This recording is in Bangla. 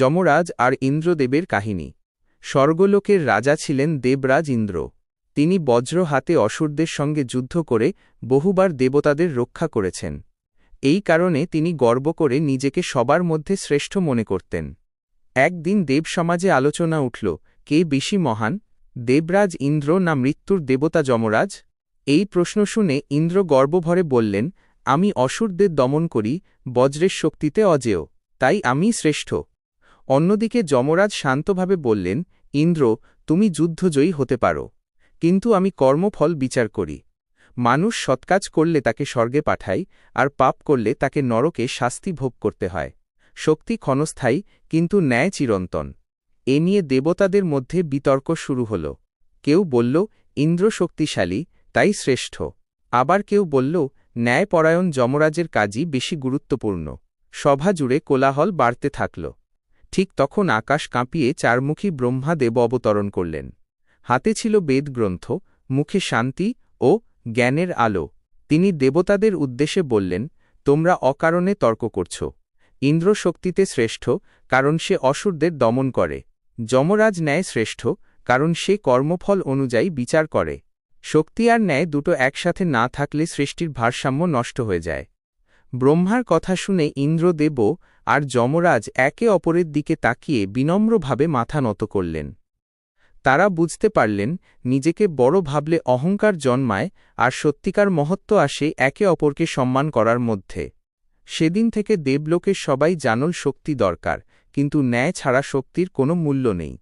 যমরাজ আর ইন্দ্রদেবের কাহিনী। স্বর্গলোকের রাজা ছিলেন দেবরাজ ইন্দ্র। তিনি বজ্র হাতে অসুরদের সঙ্গে যুদ্ধ করে বহুবার দেবতাদের রক্ষা করেছেন। এই কারণে তিনি গর্ব করে নিজেকে সবার মধ্যে শ্রেষ্ঠ মনে করতেন। একদিন দেব সমাজে আলোচনা উঠল, কে বেশি মহান, দেবরাজ ইন্দ্র না মৃত্যুর দেবতা যমরাজ? এই প্রশ্ন শুনে ইন্দ্র গর্বভরে বললেন, আমি অসুরদের দমন করি, বজ্রের শক্তিতে অজেয়, তাই আমি শ্রেষ্ঠ। অন্যদিকে যমরাজ শান্তভাবে বললেন, ইন্দ্র, তুমি যুদ্ধজয়ী হতে পারো। কিন্তু আমি কর্মফল বিচার করি। মানুষ সৎকাজ করলে তাকে স্বর্গে পাঠাই, আর পাপ করলে তাকে নরকে শাস্তি ভোগ করতে হয়। শক্তি ক্ষণস্থায়ী, কিন্তু ন্যায় চিরন্তন। এ নিয়ে দেবতাদের মধ্যে বিতর্ক শুরু হল। কেউ বলল, ইন্দ্র শক্তিশালী, তাই শ্রেষ্ঠ। আবার কেউ বলল, ন্যায়পরায়ণ যমরাজের কাজই বেশি গুরুত্বপূর্ণ। সভা জুড়ে কোলাহল বাড়তে থাকল। ঠিক তখন আকাশ কাঁপিয়ে চারমুখী ব্রহ্মাদেব অবতরণ করলেন। হাতে ছিল বেদগ্রন্থ, মুখে শান্তি ও জ্ঞানের আলো। তিনি দেবতাদের উদ্দেশ্যে বললেন, তোমরা অকারণে তর্ক করছ। ইন্দ্র শক্তিতে শ্রেষ্ঠ, কারণ সে অসুরদের দমন করে। যমরাজ ন্যায় শ্রেষ্ঠ, কারণ সে কর্মফল অনুযায়ী বিচার করে। শক্তি আর ন্যায় দুটো একসাথে না থাকলে সৃষ্টির ভারসাম্য নষ্ট হয়ে যায়। ব্রহ্মার কথা শুনে ইন্দ্রদেব আর যমরাজ একে অপরের দিকে তাকিয়ে বিনম্রভাবে মাথা নত করলেন। তারা বুঝতে পারলেন, নিজেকে বড় ভাবলে অহংকার জন্মায় আর সত্যিকার মহত্ব আসে একে অপরকে সম্মান করার মধ্যে। সেদিন থেকে দেবলোকের সবাই জানল শক্তি দরকার, কিন্তু ন্যায় ছাড়া শক্তির কোনো মূল্য নেই।